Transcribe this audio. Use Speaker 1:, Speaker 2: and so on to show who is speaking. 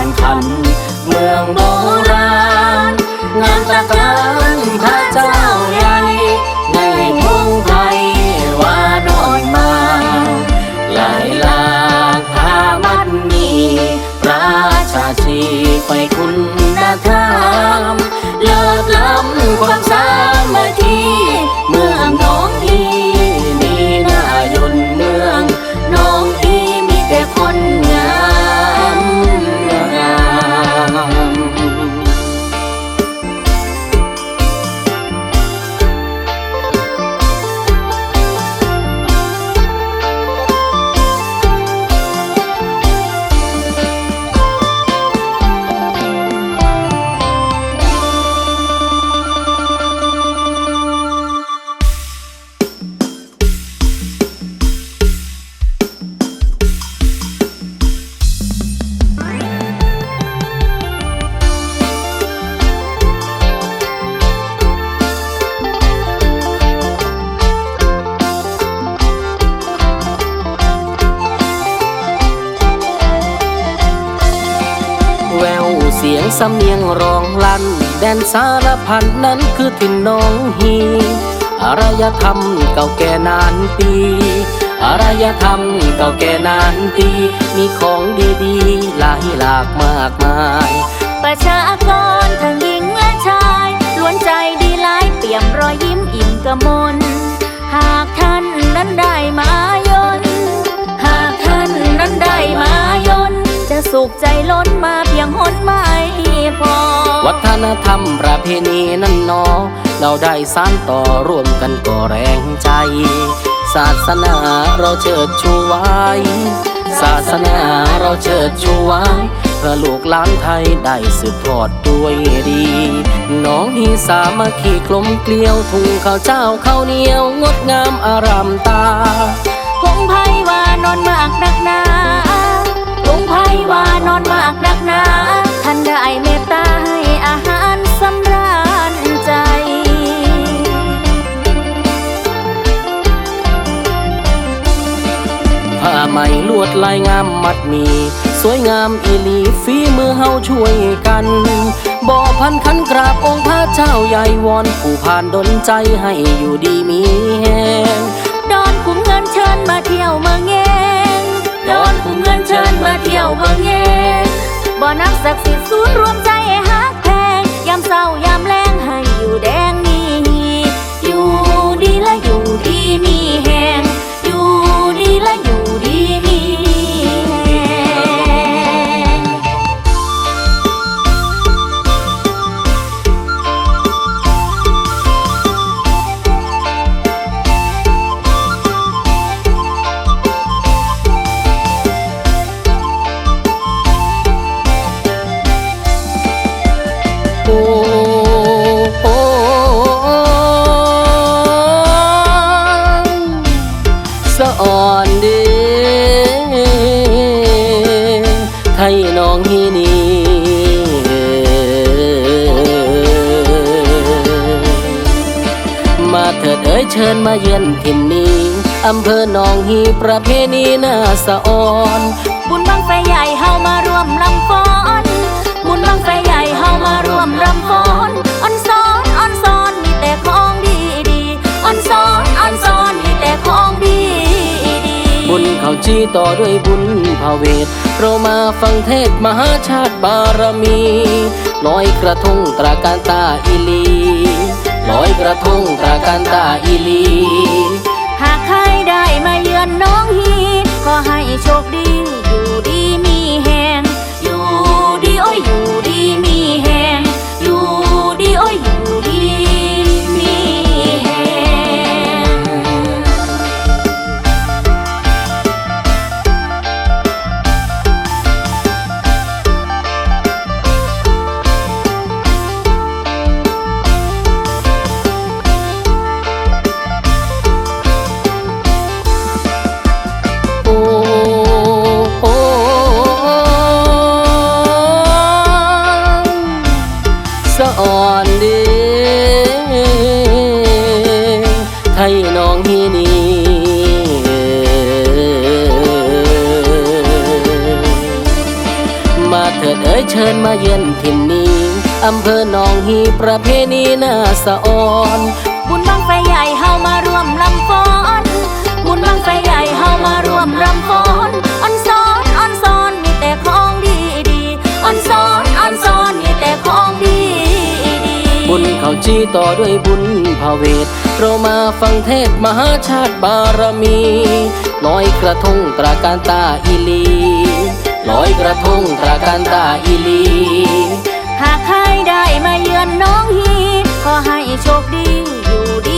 Speaker 1: พันขัน เมืองโบราณงานตะการพระเจ้าใหญ่ในพงไพวานอนมาหลายลากพามันมีราชาชีไปคุณธรรมเลิศล้ำความสามัคคี สียงสำเนียงร้องลั่น แดนสารพันนั้นคือถิ่นน้องฮีอารยธรรมเก่าแก่นานปีอารยธรรมเก่าแก่นานปี มีของดีๆหลายหลากมากมาย
Speaker 2: ประชากรทั้งหญิงและชายล้วนใจดีหลายเปี่ยมรอยยิ้มอิ่มกมลหากท่านนั้นได้มา น
Speaker 1: ธรรมประเพณีนั้นนอ เราได้สานต่อร่วมกันก่อแรงใจ ศาสนาเราเชิดชูไว้ ศาสนาเราเชิดชูไว้เพื่อลูกหลานไทยได้สืบทอดด้วยดี น้องฮีสามัคคีกลมเกลียวทุ่งข้าวเจ้าข้าวเหนียว งดงามอารามตา
Speaker 2: พงไพวานอนมากนักหนา ไหม
Speaker 1: ลวดลายงามมัดมี สวยงามอีหลีฝีมือเฮาช่วยกัน บ่อพันขันกราบองค์พระเจ้าใหญ่วอนผู้ผ่านดนใจให้อยู่ดีมีแฮง
Speaker 2: ดอนขุมเงินเชิญมาเที่ยวเมืองเงงดอนขุมเงินเชิญมาเที่ยวเมืองเงงบ่อน้ำศักดิ์สิทธิ์ศูนย์รวม
Speaker 1: ญมาเยือนถิ่นนี้ อำเภอหนองฮีประเพณีนาสะออน
Speaker 2: บุญบังไฟใหญ่เฮามารวมลำฟ้อน บุญบังไฟใหญ่เฮามารวมลำฟ้อนอ่อนซ้อนอ่อนซ้อนมีแต่ของดีดีอ่อนซ้อนอ่อนซ้อนมีแต่ของดีดี
Speaker 1: บุญเขาชี้ต่อด้วยบุญพาเวทเรามาฟังเทศมหาชาติบารมีลอยกระทงตราการตาอีลี ลอยกระทงตราการตาอีลี
Speaker 2: หากใครได้มาเยือนน้องฮี ก็ให้โชคดี ย
Speaker 1: เชิญมาเยือนถิ่นนี้อำเภอหนองฮีประเพณีนาสะออน
Speaker 2: บุญบังไฟใหญ่เฮามารวมลำฟ้อนบุญบังไฟใหญ่เฮามารวมลำฟ้อนออนซ้อนออนซ้อนมีแต่ของดีดีออนซ้อนออนซ้อนมีแต่ของดีดี
Speaker 1: บุญเขาจีต่อด้วยบุญพาเวทเรามาฟังเทศมหาชาติบารมีลอยกระทงตราการตาอีลี ลอยกระทงตะกันตาอีลี
Speaker 2: หากใครได้มาเยือนน้องฮี ขอให้โชคดีอยู่ดี